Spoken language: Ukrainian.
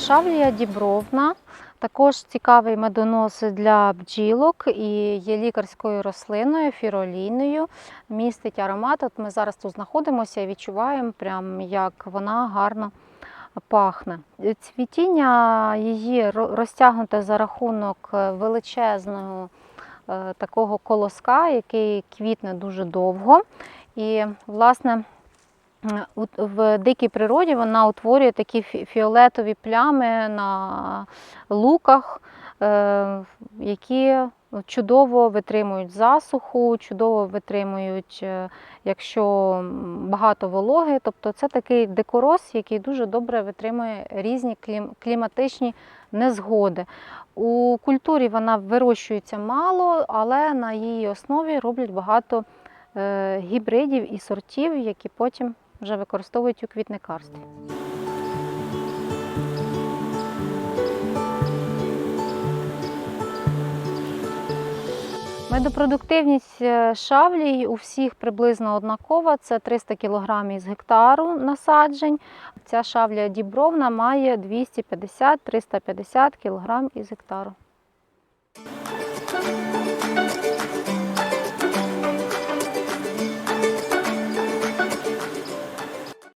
Шавлія дібровна. Також цікавий медонос для бджілок і є лікарською рослиною, фіролійною. Містить аромат. От ми зараз тут знаходимося і відчуваємо, прям як вона гарно пахне. Цвітіння її розтягнуте за рахунок е, величезного е, такого колоска, який квітне дуже довго. І, власне, в дикій природі вона утворює такі фіолетові плями на луках, е, які чудово витримують засуху, чудово витримують, е, якщо багато вологи. Тобто це такий дикорос, який дуже добре витримує різні кліматичні незгоди. У культурі вона вирощується мало, але на її основі роблять багато е, гібридів і сортів, які потім вже використовують у квітникарстві. Медопродуктивність е, шавлій у всіх приблизно однакова. Це 300 кг із гектару насаджень. Ця шавля дібровна має 250-350 кг із гектару.